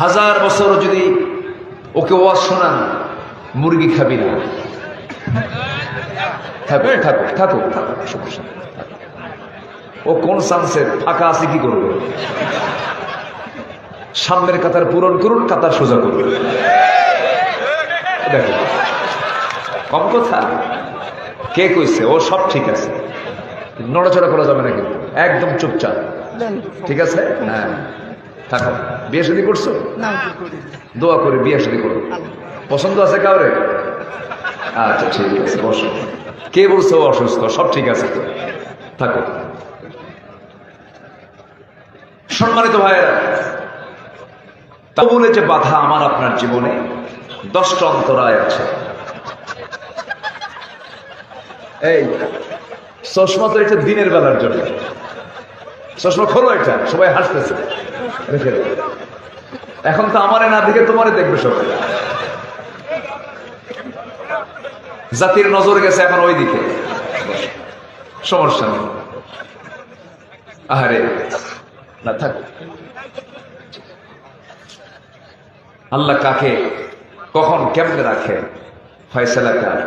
হাজার বছর যদি ওকে ওয়াজ শোনান মুরগি খাবি না। থাকুক থাকুক থাকুক সমস্যা ও কোন সানসের ফাঁকা আছে কি করবে? সামনের কাতার পূরণ করুন কাতার সোজা করুন। দেখো কম কথা। কে কইছে? ও সব ঠিক আছে। নড়াচড়া করা যাবে না কিন্তু। একদম চুপচাপ। ঠিক আছে? হ্যাঁ। থাকো। বিয়ে শাদী করছ? দোয়া করে বিয়ে শাদী করো। পছন্দ আছে কাউরে? আচ্ছা ঠিক আছে বসো। কে বলছো অসুস্থ? সব ঠিক আছে থাকো। সম্মানিত ভাইয়েরা তা বলে যে বাধা আমার আপনার জীবনে দশটা অন্তরায় আছে। এই চশমা তো এটা দিনের বেলার জন্য। চশমা খোলো এটা, সবাই হাসতেছে। রেখে এখন তো আমারে না দেখে তোমারে দেখবে সবাই। জাতির নজর গেছে এখন ওই দিকে সমস্যা নেই। আহারে, না থাক। আল্লাহ কাকে কখন কেমনে রাখে? ফয়সালা কার?